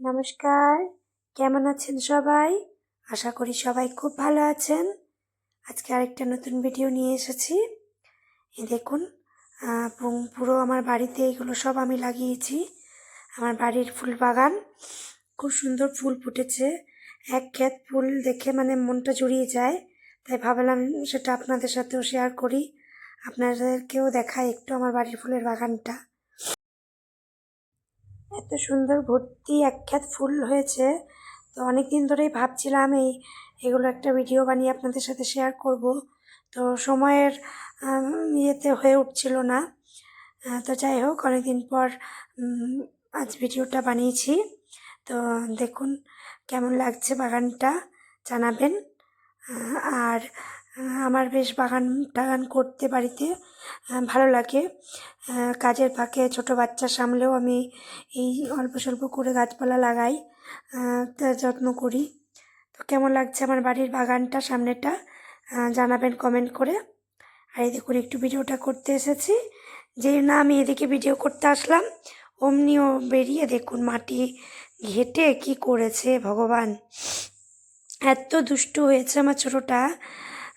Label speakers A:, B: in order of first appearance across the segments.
A: নমস্কার। কেমন আছেন সবাই? আশা করি সবাই খুব ভালো আছেন। আজকে আরেকটা নতুন ভিডিও নিয়ে এসেছি। দেখুন পুরো আমার বাড়িতে এগুলো সব আমি লাগিয়েছি। আমার বাড়ির ফুল বাগান, খুব সুন্দর ফুল ফুটেছে। এক ক্ষেত ফুল দেখে মানে মনটা জুড়িয়ে যায়। তাই ভাবলাম সেটা আপনাদের সাথেও শেয়ার করি। আপনাদেরকেও দেখাই একটু আমার বাড়ির ফুলের বাগানটা। এত সুন্দর ভর্তি একখ্যাত ফুল হয়েছে। তো অনেক দিন ধরেই ভাবছিলাম এই, এগুলো একটা ভিডিও বানিয়ে আপনাদের সাথে শেয়ার করব। তো সময়ের ইয়েতে হয়ে উঠছিল না। তো যাই হোক, অনেকদিন পর আজ ভিডিওটা বানিয়েছি। তো দেখুন কেমন লাগছে বাগানটা, জানাবেন। আর আমার বেশ বাগান টাগান করতে বাড়িতে ভালো লাগে। কাজের ফাঁকে ছোট বাচ্চা সামলেও আমি এই অল্প স্বল্প করে গাছপালা লাগাই তার যত্ন করি। তো কেমন লাগছে আমার বাড়ির বাগানটা সামনেটা জানাবেন কমেন্ট করে। আর এই দেখুন, একটু ভিডিওটা করতে এসেছি। যেই না, আমি এদিকে ভিডিও করতে আসলাম, অমনিও বেরিয়ে দেখুন, মাটি ঘেটে কি করেছে ভগবান। এত দুষ্টু হয়েছে আমার ছোটোটা।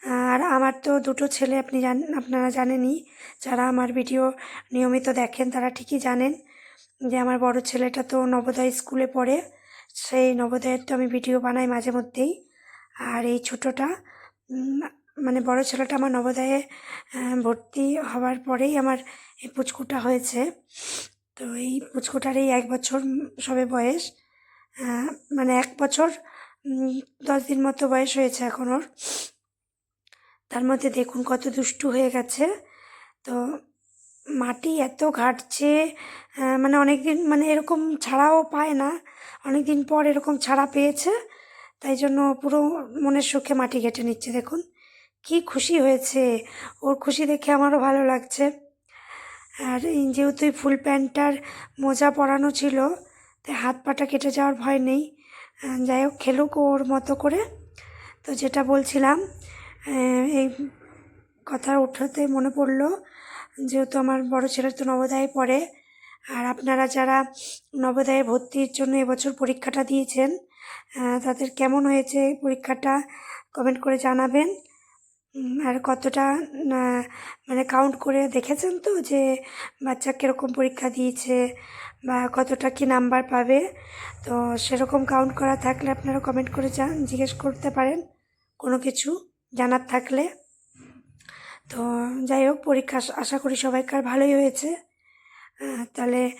A: আর আমার তো দুটো ছেলে আপনি জান, আপনারা জানেনই। যারা আমার ভিডিও নিয়মিত দেখেন তারা ঠিকই জানেন যে আমার বড় ছেলেটা তো নবোদয় স্কুলে পড়ে। সেই নবোদয়ের তো আমি ভিডিও বানাই মাঝে মধ্যেই। আর এই ছোটোটা মানে বড় ছেলেটা আমার নবোদয়ে ভর্তি হওয়ার পরেই আমার এই পুচকুটা হয়েছে। তো এই পুচকুটার এই এক বছর সবে বয়স। মানে এক বছর দশ দিন মতো বয়স হয়েছে এখন ওর। তার মধ্যে দেখুন কত দুষ্টু হয়ে গেছে। তো মাটি এত ঘাটছে মানে অনেক দিন মানে এরকম ছাড়াও পায় না। অনেক দিন পর এরকম ছাড়া পেয়েছে, তাই জন্য পুরো মনের সুখে মাটি ঘেটে নিচ্ছে। দেখুন, কি খুশি হয়েছে। ওর খুশি দেখে আমারও ভালো লাগছে। আর যেহেতু ফুল প্যান্টটার মোজা পরানো ছিল, তাই হাত পাটা কেটে যাওয়ার ভয় নেই। যাই হোক, খেলুক ওর মতো করে। তো যেটা বলছিলাম এই কথা উঠতে মনে পড়ল যেহেতু আমার বড় ছেলে তো নবোদয়ে পড়ে। আর আপনারা যারা নবোদয়ে ভর্তির জন্য এবছর পরীক্ষাটা দিয়েছেন তাদের কেমন হয়েছে পরীক্ষাটা কমেন্ট করে জানাবেন। আর কতটা মানে কাউন্ট করে দেখেছেন তো যে বাচ্চা কীরকম পরীক্ষা দিয়েছে বা কতটা কি নাম্বার পাবে? তো সেরকম কাউন্ট করা থাকলে আপনারা কমেন্ট করে জান, জিজ্ঞেস করতে পারেন কোনো কিছু। জানার থাকলে। তো যাই হোক, পরীক্ষা আশা- করি সবাইকার ভালোই হয়েছে। তাহলে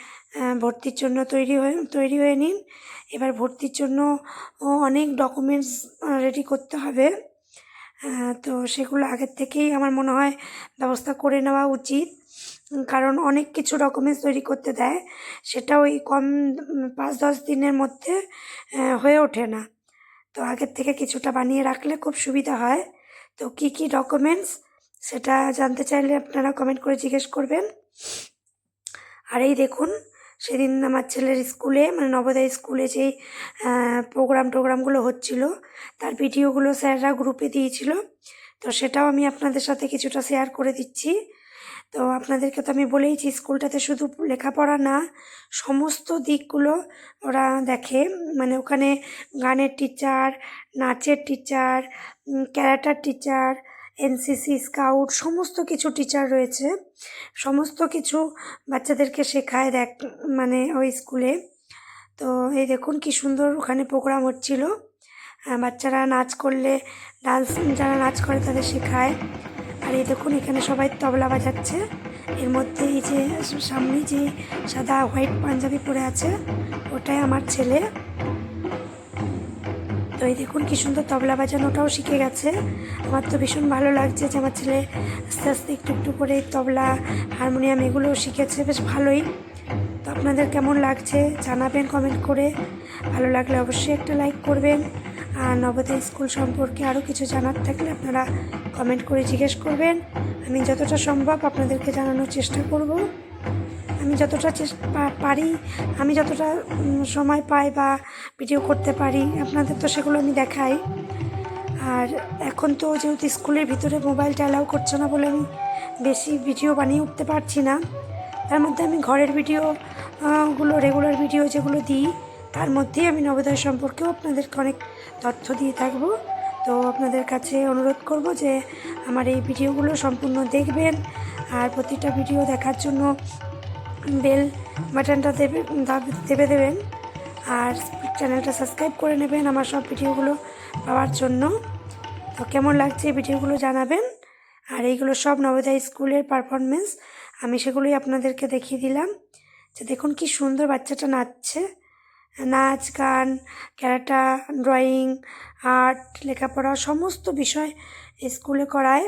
A: ভর্তির জন্য তৈরি হয়ে তৈরি হয়ে নিন। এবার ভর্তির জন্য অনেক ডকুমেন্টস রেডি করতে হবে। তো সেগুলো আগের থেকেই আমার মনে হয় ব্যবস্থা করে নেওয়া উচিত। কারণ অনেক কিছু ডকুমেন্টস তৈরি করতে দেয় সেটা ওই কম, পাঁচ, দশ দিনের মধ্যে হয়ে ওঠে না। তো আগের থেকে কিছুটা বানিয়ে রাখলে খুব সুবিধা হয়। তো কি কি ডকুমেন্টস সেটা জানতে চাইলে আপনারা কমেন্ট করে জিজ্ঞেস করবেন। আর এই দেখুন, সেদিন আমার ছেলের স্কুলে মানে নবোদয় স্কুলে যেই প্রোগ্রাম টোগ্রামগুলো হচ্ছিল, তার ভিডিওগুলো স্যাররা গ্রুপে দিয়েছিল। তো সেটাও আমি আপনাদের সাথে কিছুটা শেয়ার করে দিচ্ছি। তো আপনাদেরকে তো আমি বলেইছি, স্কুলটাতে শুধু লেখাপড়া না, সমস্ত দিকগুলো ওরা দেখে। মানে ওখানে গানের টিচার নাচের টিচার ক্যারাটার টিচার এনসিসি স্কাউট সমস্ত কিছু টিচার রয়েছে। সমস্ত কিছু বাচ্চাদেরকে শেখায় দেখ মানে ওই স্কুলে। তো এই দেখুন কি সুন্দর ওখানে প্রোগ্রাম হচ্ছিল। বাচ্চারা নাচ করলে ডান্স যারা নাচ করে তাদের শেখায়। আর এই দেখুন, এখানে সবাই তবলা বাজাচ্ছে। এর মধ্যে এই যে সামনে যে সাদা হোয়াইট পাঞ্জাবি পরে আছে, ওটাই আমার ছেলে। তো এই দেখুন, কি সুন্দর তবলা বাজানোটাও শিখে গেছে। আমার তো ভীষণ ভালো লাগছে যে আমার ছেলে আস্তে আস্তে একটু একটু করে তবলা, হারমোনিয়াম এগুলোও শিখেছে। বেশ ভালোই। তো আপনাদের কেমন লাগছে জানাবেন কমেন্ট করে। ভালো লাগলে অবশ্যই একটা লাইক করবেন। আর নবোদয় স্কুল সম্পর্কে আরও কিছু জানার থাকলে আপনারা কমেন্ট করে জিজ্ঞেস করবেন। আমি যতটা সম্ভব আপনাদেরকে জানানোর চেষ্টা করব। আমি যতটা পারি, আমি যতটা সময় পাই বা ভিডিও করতে পারি, আপনাদের তো সেগুলো আমি দেখাই। আর এখন তো যেহেতু স্কুলের ভিতরে মোবাইলটা অ্যালাউ করছে না বলে আমি বেশি ভিডিও বানিয়ে উঠতে পারছি না। তার মধ্যে আমি ঘরের ভিডিও গুলো রেগুলার ভিডিও যেগুলো দিই তার মধ্যেই আমি নবোদয় সম্পর্কেও আপনাদেরকে অনেক তথ্য দিয়ে থাকব। তো আপনাদের কাছে অনুরোধ করব যে আমার এই ভিডিওগুলো সম্পূর্ণ দেখবেন। আর প্রতিটা ভিডিও দেখার জন্য বেল বাটনটা দেবে, দাব- দেবে দেবেন। আর চ্যানেলটা সাবস্ক্রাইব করে নেবেন আমার সব ভিডিওগুলো পাওয়ার জন্য। তো কেমন লাগছে ভিডিওগুলো জানাবেন? আর এইগুলো সব নবোদয় স্কুলের পারফরমেন্স আমি সেগুলোই আপনাদেরকে দেখিয়ে দিলাম। যে দেখুন কি সুন্দর বাচ্চাটা নাচছে। নাচ, গান, ক্যারাটা, ড্রয়িং, আর্ট, লেখাপড়া, সমস্ত বিষয় স্কুলে করায়।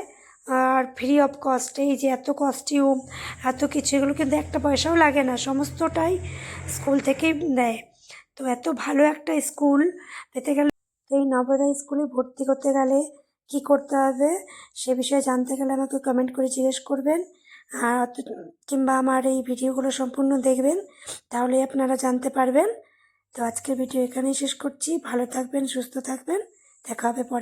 A: আর ফ্রি অফ কস্ট এই যে এত কস্টিউম এত কিছু, এগুলো কিন্তু একটা পয়সাও লাগে না, সমস্তটাই স্কুল থেকেই দেয়। তো এত ভালো একটা স্কুল, পেতে গেলে এই নবোদয় স্কুলে ভর্তি করতে গেলে কি করতে হবে, সে বিষয়ে জানতে গেলে আমাকে কমেন্ট করে জিজ্ঞেস করবেন। আর কিংবা আমার এই ভিডিওগুলো সম্পূর্ণ দেখবেন তাহলে আপনারা জানতে পারবেন। তো আজকের ভিডিও এখানেই শেষ করছি। ভালো থাকবেন সুস্থ থাকবেন। দেখা হবে পরে।